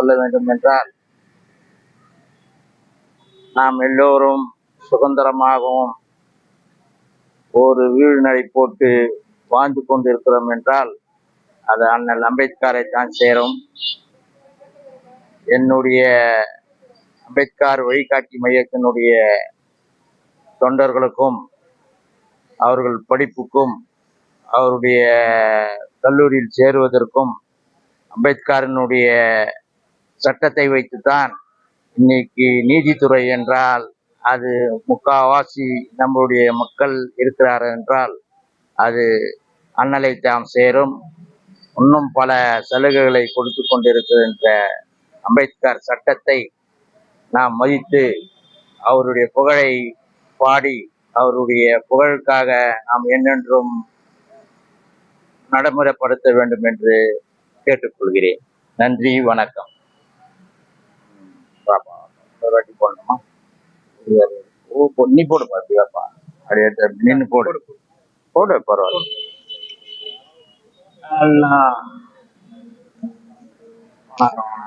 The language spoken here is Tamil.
சொல்ல வேண்டும் என்றால் நாம் எல்லோரும் சுதந்திரமாகவும் ஒரு வீழ்நடை போட்டு வாழ்ந்து கொண்டிருக்கிறோம் என்றால் அது அண்ணல் அம்பேத்கரை தான் சேரும். என்னுடைய அம்பேத்கர் வழிகாட்டி மையத்தினுடைய தொண்டர்களுக்கும் அவர்கள் படிப்புக்கும் அவருடைய கல்லூரியில் சேருவதற்கும் அம்பேத்கரினுடைய சட்டத்தை வைத்துத்தான் இன்னைக்கு நீதித்துறை என்றால் அது முக்காவாசி நம்முடைய மக்கள் இருக்கிறார் என்றால் அது அண்ணலை தாம் சேரும். இன்னும் பல சலுகைகளை கொடுத்து கொண்டிருக்கின்ற அம்பேத்கர் சட்டத்தை நாம் மதித்து அவருடைய புகழை பாடி அவருடைய புகழுக்காக நாம் என்னென்றும் நடைமுறைப்படுத்த வேண்டும் என்று கேட்டுக்கொள்கிறேன். நன்றி வணக்கம். ஓ போ- நீ போடு பாத்தியாப்பா அப்படியே நின்று போடு. போடு பரவாயில்ல. வணக்கம்